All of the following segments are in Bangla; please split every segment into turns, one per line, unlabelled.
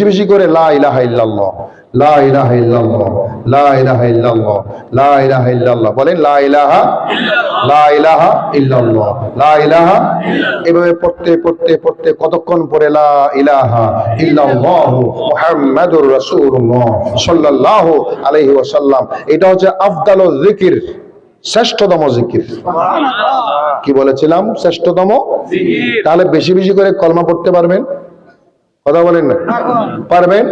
বেশি বেশি করে লা ইলাহা ইল্লাল্লাহ লা ইলাহা ইল্লাল্লাহ লা ইলাহা ইল্লাল্লাহ লা ইলাহা ইল্লাল্লাহ বলেন লা ইলাহা লা ইলাহা ইল্লাল্লাহ লা ইলাহা এভাবে পড়তে পড়তে পড়তে কতক্ষণ পরে লা ইলাহা ইল্লাল্লাহ মুহাম্মাদুর রাসূলুল্লাহ সাল্লাল্লাহু আলাইহি ওয়াসাল্লাম। এটা হচ্ছে আফদালুল যিকির শ্রেষ্ঠতম জিকির কি বলেছিলাম? শ্রেষ্ঠতম? তাহলে বেশি বেশি করে কলমা পড়তে পারবেন? কথা বলেন না? পারবেন?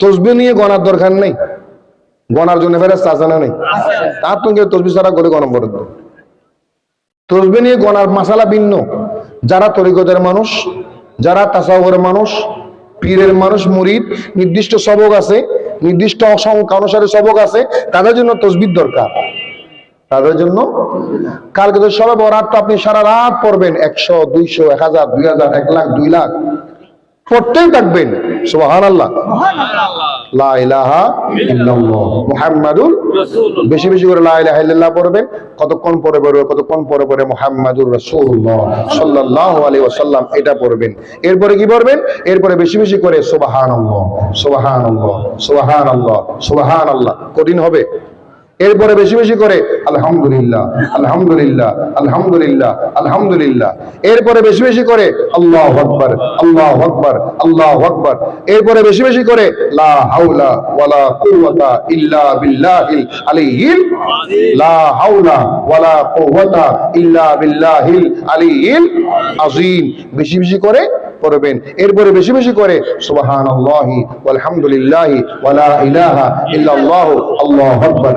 তসবি নিয়ে গণার দরকার নেই। গণার জন্য ফেরাস আসানা নেই। তার তো তসবি ছাড়া করে গণম করে তসবি নিয়ে গণার মাসালা ভিন্ন। যারা তরিকতের মানুষ, যারা তাসাউরের মানুষ, পীরের মানুষ, মুরিদ, নির্দিষ্ট সবক আছে, নির্দিষ্ট সংখ্যা অনুসারে সবক আছে, তাদের জন্য তসবির দরকার। তাদের জন্য কালকে তো সবে বরাত আপনি সারা রাত পড়বেন। একশো, দুইশো, এক হাজার, দুই হাজার, এক লাখ, দুই লাখ। পড়তেই থাকবেন। সুবাহান আল্লাহ মুহাম্মাদুর বেশি বেশি করে পড়বেন। কতক্ষণ পরে পড়বে কতক্ষণ পরে পরে মুহাম্মাদুর রাসূলুল্লাহ সাল্লাল্লাহু আলাইহি ওয়াসাল্লাম এটা পড়বেন। এরপরে কি পড়বেন? এরপরে বেশি বেশি করে সুবহানাল্লাহ সুবহানাল্লাহ সুবহানাল্লাহ। কঠিন হবে? এরপরে বেশি বেশি করে আলহামদুলিল্লাহ আলহামদুলিল্লাহ আলহামদুলিল্লাহ আলহামদুলিল্লাহ। এরপরে বেশি বেশি করে আল্লাহ আকবার আল্লাহ আকবার আল্লাহ আকবার। এরপরে বেশি বেশি করে লা হাওলা ওয়ালা কুওয়াতা ইল্লা বিল্লাহিল আলিয়্যিল, লা হাওলা ওয়ালা কুওয়াতা ইল্লা বিল্লাহিল আলিয়্যিল আযীম। বেশি বেশি করে পড়বেন। এরপরে বেশি বেশি করে, সুবহানাল্লাহি আলহামদুলিল্লাহি ওয়ালা ইলাহা ইল্লাল্লাহু, আল্লাহু আকবার।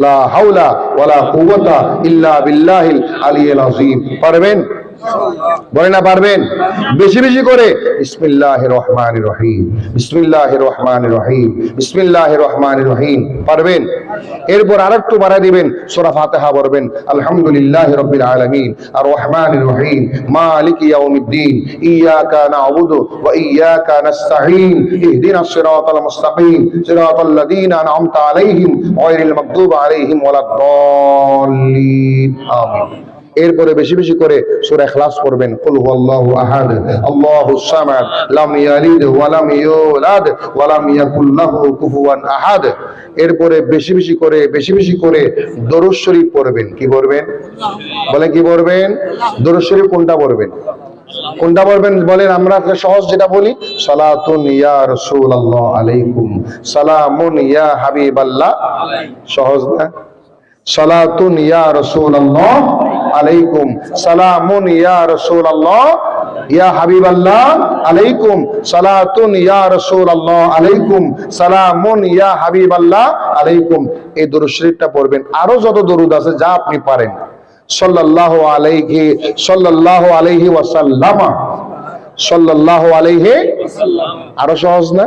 লা হাওলা ওয়ালা কুওয়াতা ইল্লা বিল্লাহিল আলিয়্যিল আযীম। পারবেন বলে না, পারবেন? বেশি বেশি করে। বিসমিল্লাহির রহমানির রহিম বিসমিল্লাহির রহমানির রহিম বিসমিল্লাহির রহমানির রহিম পারবেন? এরপর আরেকটু বাড়ায় দিবেন। সূরা ফাতিহা পড়বেন। আলহামদুলিল্লাহি রাব্বিল আলামিন। আর রহমানির রহিম। মালিক ইয়াউমিদ্দিন। ইয়াকা না'বুদু ওয়া ইয়াকা নাস্তাঈন। ইহদিনাস সিরাতাল মুস্তাকিম। সিরাতাল লাযীনা আন'আমতা আলাইহিম। গায়রিল মাগদুবি আলাইহিম ওয়ালাদ-দাল্লিন। আমিন। এরপরে বেশি বেশি করে সূরা ইখলাস পড়বেন। কুল হুয়াল্লাহু আহাদ আল্লাহুস সামাদ, লাম ইয়ালিদ ওয়া লাম ইউলাদ ওয়া লাম ইয়াকুল লাহু কুফুয়ান আহাদ। এরপরে বেশি বেশি করে, বেশি বেশি করে দরুদ শরীফ পড়বেন। কি পড়বেন? বলে কি পড়বেন? দরুদ শরীফ কোনটা পড়বেন? কোনটা পড়বেন? বলেন, আমরা সহজ যেটা বলি, সালাতুন ইয়া রাসূলুল্লাহ আলাইকুম, সালামুন ইয়া হাবিবাল্লাহ। সহজ না? সালাতুন ইয়া রাসূলুল্লাহ আলাইকুম। সালামুন ইয়া রাসূলুল্লাহ। ইয়া হাবিবাল্লাহ, আলাইকুম। সালাতুন ইয়া রাসূলুল্লাহ, আলাইকুম। সালামুন ইয়া হাবিবাল্লাহ, আলাইকুম। এই দরুদ শরীফটা পড়বেন। আরও যত দরুদ আছে, যা আপনি পারেন। সাল্লাল্লাহু আলাইহি সাল্লাল্লাহু আলাইহি ওয়াসাল্লামা। সাল্লাল্লাহু আলাইহি আরও সহজ না?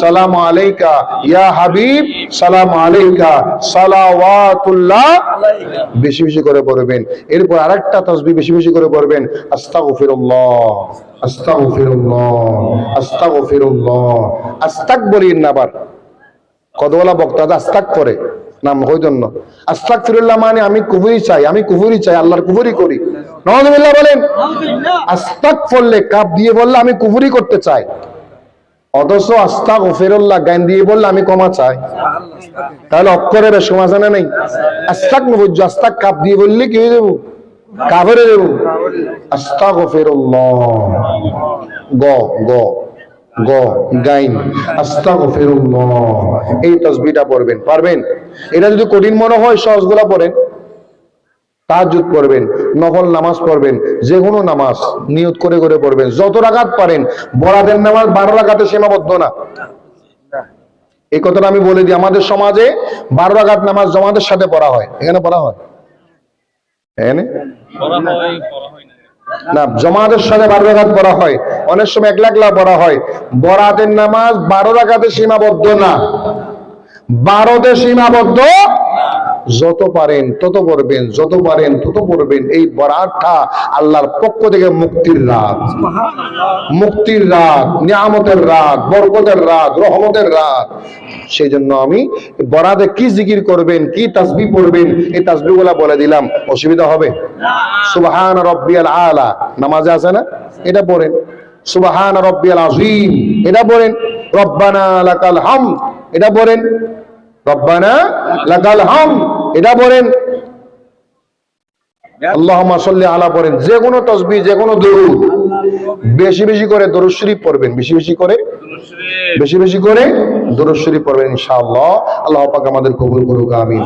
সালাম আলাইকা ইয়া হাবিব সালাম আলাইকা সালাওয়াতুল্লাহ। বেশি বেশি করে পড়বেন। এরপর আরেকটা তাসবিহ বেশি বেশি করে পড়বেন আস্তাগফিরুল্লাহ আস্তাগফিরুল্লাহ আস্তাগফিরুল্লাহ আস্তাক বলিন না আবার কতগুলা বক্তা আস্তাক করে নাম হইজন্য। আস্তাক ফিরুল্লাহ মানে আমি কুফুরি চাই আমি কুফুরি চাই আল্লাহর কুফুরি করি। নওয়াজুবিল্লাহ বলেন আস্তাক পড়লে কাপ দিয়ে বললে আমি কুফুরি করতে চাই। অথচ আস্তাক ওফেরুল্লাহ গান দিয়ে বললে আমি ক্ষমা চাই। তাহলে অক্ষরে অক্ষরের সমাধানে নেই? আস্তাক নবুজ আস্তাক কাপ দিয়ে বললে কি হয়ে দেবো কাভরে দেবো আস্তাক ওফেরুল্লাহ গ গ গ এই তাসবিহটা পড়বেন। পারবেন? এটা যদি কঠিন মনে হয়, সহজগুলা পড়েন। তাহাজ্জুদ পড়বেন, নফল নামাজ পড়বেন যে কোনো নামাজ নিয়ত করে করে পড়বেন। যত রাকাত পারেন, বরাতের নামাজ বারো রাকাতে সীমাবদ্ধ না। এই কথাটা আমি বলে দিই, আমাদের সমাজে বারো রাকাত নামাজ জমাদের সাথে পড়া হয়। এখানে পড়া হয়? এখানে? না সাথে বারো রাকাত পড়া হয়। অনেক সময় একলা একলা পড়া হয়। বরাতের নামাজ বারো রাকাতে সীমাবদ্ধ না। বারোতে সীমাবদ্ধ যত পারেন, তত পড়বেন যত পারেন, তত পড়বেন এই বরাতটা আল্লাহর পক্ষ থেকে মুক্তির রাত। মুক্তির রাত, নিয়ামতের রাত, বরকতের রাত, রহমতের রাত। সেই জন্য আমি বরাদে কি জিকির করবেন, কি তাসবি পড়বেন, এই তাসবি গুলা বলে দিলাম। অসুবিধা হবে? সুবহান রব্বিয়াল আলা। নামাজে আছে না? এটা পড়েন। সুবহান রব্বিয়াল আযীম। এটা পড়েন। রব্বানা লাকাল হাম এটা পড়েন। রব্বানা লাকাল হাম এটা বলেন আল্লাহুম্মা সাল্লি আলা পড়েন। যে কোনো তসবি যে কোনো দরুদ। বেশি বেশি করে দরুদ শরীফ পড়বেন। বেশি বেশি করে? বেশি বেশি করে দরুদ শরীফ পড়বেন ইনশাআল্লাহ। আল্লাহ পাক আমাদের কবুল করুক, আমিন।